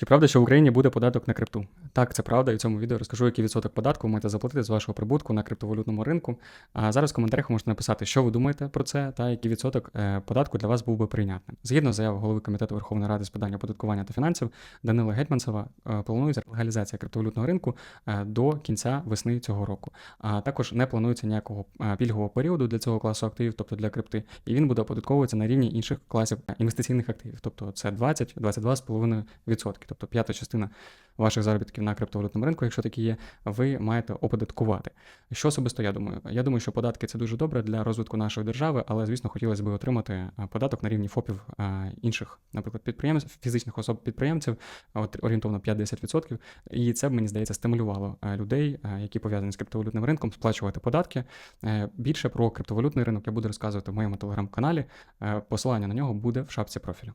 Чи правда, що в Україні буде податок на крипту? Так, це правда, і в цьому відео розкажу, який відсоток податку ви маєте заплатити з вашого прибутку на криптовалютному ринку. А зараз в коментарях можете написати, що ви думаєте про це, та який відсоток е, податку для вас був би прийнятним. Згідно з заявою голови комітету Верховної Ради з питань оподаткування та фінансів Данила Гетьманцева, е, планується легалізація криптовалютного ринку е, до кінця весни цього року. А також не планується ніякого пільгового періоду для цього класу активів, тобто для крипти, і він буде оподатковуватися на рівні інших класів інвестиційних активів, тобто це 20-22,5%. Тобто п'ята частина ваших заробітків на криптовалютному ринку, якщо такі є, ви маєте оподаткувати. Що особисто я думаю? Я думаю, що податки це дуже добре для розвитку нашої держави, але звісно хотілося б отримати е, податок на рівні ФОПів е, інших, наприклад, підприємств, фізичних особ підприємців, от орієнтовно 5-10%. І це б мені здається стимулювало е, людей, які пов'язані з криптовалютним ринком, сплачувати податки. Більше про криптовалютний ринок я буду розказувати в моєму телеграм-каналі. Посилання на нього буде в шапці профілю.